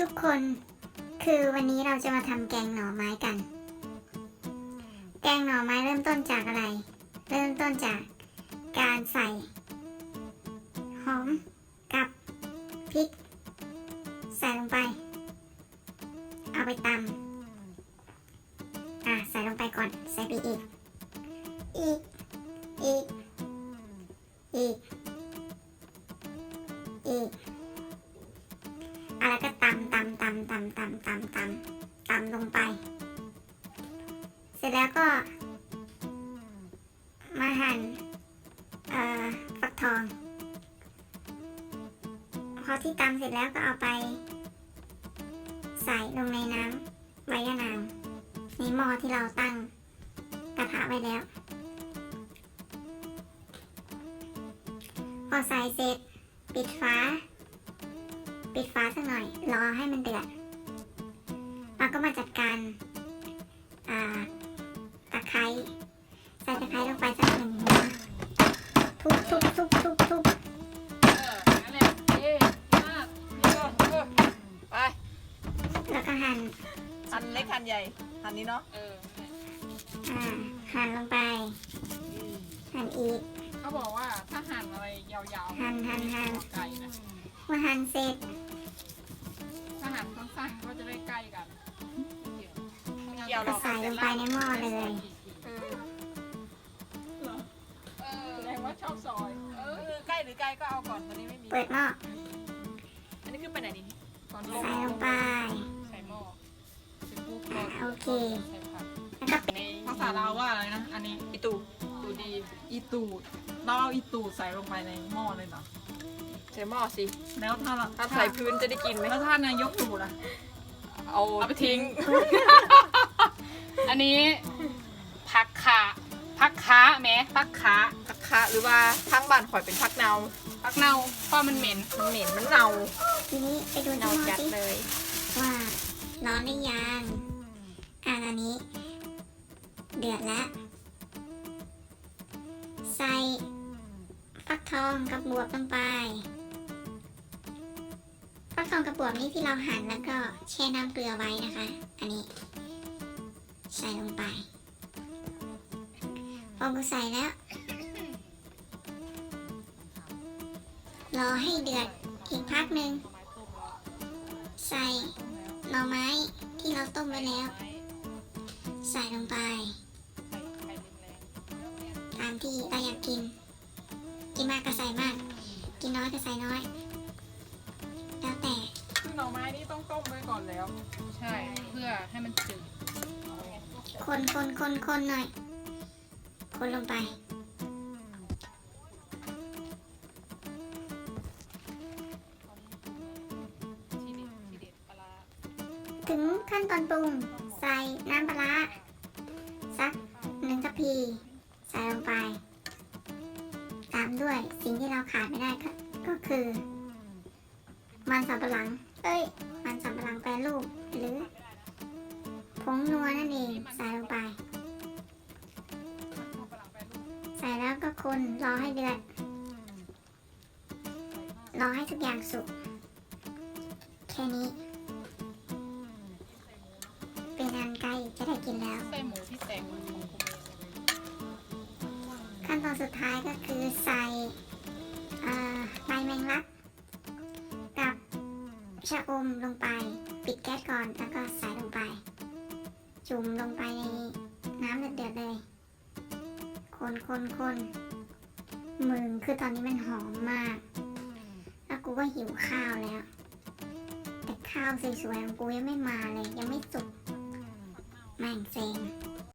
ทุกคนคือวันนี้เราจะมาทำแกงหน่อไม้กัน แกงหน่อไม้เริ่มต้นจากอะไร เริ่มต้นจากการใส่ หอมกับพริก ใส่ลงไป เอาไปตำอะใส่ลงไปก่อน ใส่ไปอีก อีก อีก อีก อีก ตำลงไป เสร็จแล้วก็ มาหั่นเอ่อฟักทอง พอที่ตำเสร็จแล้วก็เอาไป ใส่ลงในน้ำใบยะนางในหม้อที่เราตั้งกระทะไว้แล้ว พอใส่เสร็จ ปิดฝา ปิดฝาสักหน่อย รอให้มันเดือด เราก็มาจัดการอ่าตะไคร้ใส่ตะไคร้ลงไปสักหนึ่งหัวทุบทุบทุบทุบทุบเออนั่นแหละเย้มากนี่ก็เออไปแล้วก็หั่นหั่นเล็กหั่นใหญ่หั่นนี้เนาะเอออ่าหั่นลงไป หั่นอีกเขาบอกว่าถ้าหั่นอะไรยาวๆ หั่นหั่นหั่นไก่นะเมื่อหั่นเสร็จ ยวหรก็อกใส่ลงไปในหม้อเลยเออเหรอเออแสดงว่าชอบซอยเออคือใกล้หรือไกลก็เอาก่อนตอนนี้ไม่มี เปิดหม้ออันนี้ขึ้นไปไหนนี่ตอนลใส่ลงไป ใส่หม้อเสร็จปุ๊บอ่าก็โอเค ใส่ผักแล้วก็ปิดในภาษาลาวว่าอะไรนะ อันนี้อีตูตูดีอีตูดเราเอาอีตูดใส่ลงไปในหม้อเลยเหรอ ใส่หม้อสิ แล้วถ้าเราถ้าใส่พื้นจะได้กินไหมแล้วถ้านายกตูดอะเอาเอาไปทิ้ง อันนี้ผักขาผักขาแหมผักขาผักคะหรือว่าทั้งบ้านข่อยเป็นผักเนาผักเน่าเพราะมันเหม็นมันเหม็นมันเน่าทีนี้ไปดูที่เน่าหม้อจัดสิเลย ว่าร้อนหรือยังอ่าตอนนี้ เดือดแล้ว ใส่ฟักทองกับบวบลงไปฟักทองกับบวบนี่ที่เราหั่นแล้วก็แช่น้ำเกลือไว้นะคะ อันนี้ ใส่ลงไป พอกูใส่แล้ว รอให้เดือดอีกพักหนึ่ง ใส่หน่อไม้ที่เราต้มไว้แล้ว ใส่ลงไป ตามที่เราอยากกิน กินมากก็ใส่มาก กินน้อยก็ใส่น้อย แล้วแต่ คือหน่อไม้นี่ต้องต้มไว้ก่อนแล้ว ใช่ เพื่อให้มันจืด คนคนคนคนหน่อย คนลงไปถึงขั้นตอนปรุง ใส่น้ำปลาสักหนึ่งทัพพีใส่ลงไป ตามด้วยสิ่งที่เราขาดไม่ได้ก็ก็คือ มันสำปะหลัง เอ้ย มันสำปะหลังแปรรูป งนัวนั่นเองใส่ลงไป ใส่แล้วก็คนรอให้เดือด รอให้ทุกอย่างสุก แค่นี้ เป็นอันไก่จะได้กินแล้ว ใส่หมูที่แตกมันขั้นตอนสุดท้ายก็คือใส่ใบแมงลักกับชะอมลงไป ปิดแก๊สก่อน แล้วก็ใส่ลงไป จุ่มลงไปในน้ำเดือดๆเลย คนคนคนมึงคือตอนนี้มันหอมมาก แล้วกูก็หิวข้าวแล้ว แต่ข้าวสวยๆของกูยังไม่มาเลย ยังไม่สุกแม่งเซ็ง